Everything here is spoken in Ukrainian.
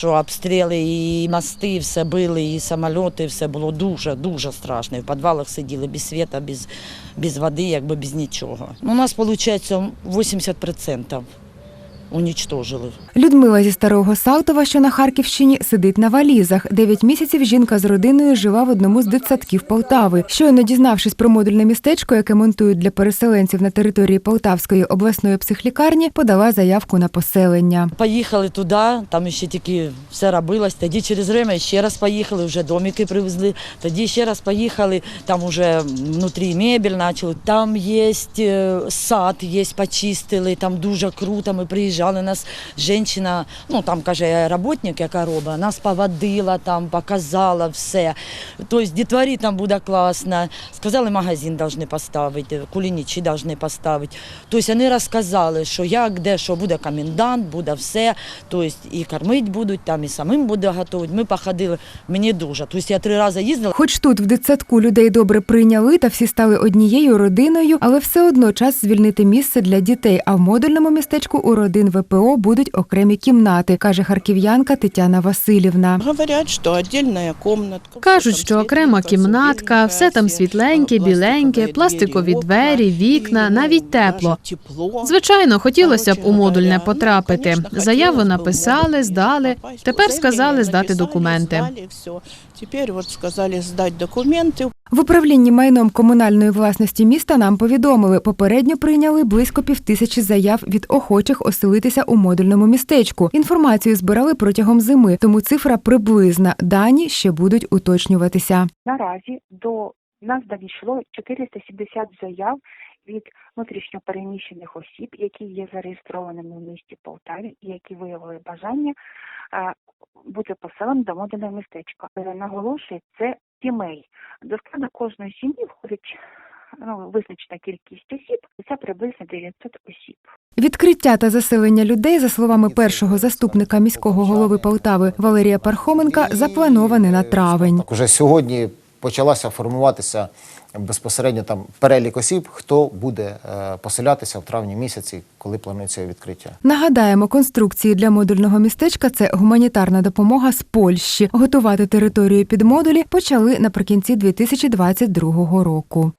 Що обстріли і мости, все били, і самоліти, все було дуже, дуже страшно. І в підвалах сиділи без світа, без, без води, якби без нічого. Ну, у нас, виходить, 80% унічтожили. Людмила зі старого Салтова, що на Харківщині, сидить на валізах. Дев'ять місяців жінка з родиною жила в одному з дитсадків Полтави. Щойно дізнавшись про модульне містечко, яке монтують для переселенців на території Полтавської обласної психлікарні, подала заявку на поселення. Поїхали туди, там ще тільки все робилось. Тоді через время ще раз поїхали, вже домики привезли. Тоді ще раз поїхали, там вже внутрі мебель почали. Там є е, сад, є, почистили, там дуже круто. Ми приїжджали, нас жінка, ну там каже, роботник, яка робить, нас поводила, там показала все. Тобто дітворі там буде класно. Сказали, магазин повинні поставити, кулінічі повинні поставити. Тобто вони розказали, що як, де, що буде комендант, буде все. Тобто і кормити будуть, там і самим буде готувати. Ми походили, мені дуже. Тобто я три рази їздила. Хоч тут в дитсадку людей добре прийняли та всі стали однією родиною, але все одно час звільнити місце для дітей. А в модульному містечку у родин ВПО будуть окремі кімнати, каже харків'янка Тетяна Васильівна. Говорять, що віддільна кімнатка. Кажуть, що окрема кімнатка, все там світленьке, біленьке, пластикові двері, вікна, навіть тепло. Звичайно, хотілося б у модульне потрапити. Заяву написали, здали. Тепер сказали здати документи. Тепер от сказали здати документи. В управлінні майном комунальної власності міста нам повідомили, попередньо прийняли близько півтисячі заяв від охочих оселитися у модульному містечку. Інформацію збирали протягом зими, тому цифра приблизна. Дані ще будуть уточнюватися. Наразі до нас надійшло 470 заяв від внутрішньопереміщених осіб, які є зареєстрованими в місті Полтаві і які виявили бажання бути поселеним до модульного містечка. Е, Наголошую, це сімей. До складу кожної сім'ї входить ну, визначена кількість осіб, це приблизно 900 осіб. Відкриття та заселення людей, за словами першого заступника міського голови Полтави Валерія Пархоменка, заплановане на травень. Так уже сьогодні почалася формуватися безпосередньо там перелік осіб, хто буде е, поселятися в травні місяці, коли планується відкриття. Нагадаємо, конструкції для модульного містечка це гуманітарна допомога з Польщі. Готувати територію під модулі почали наприкінці 2022 року.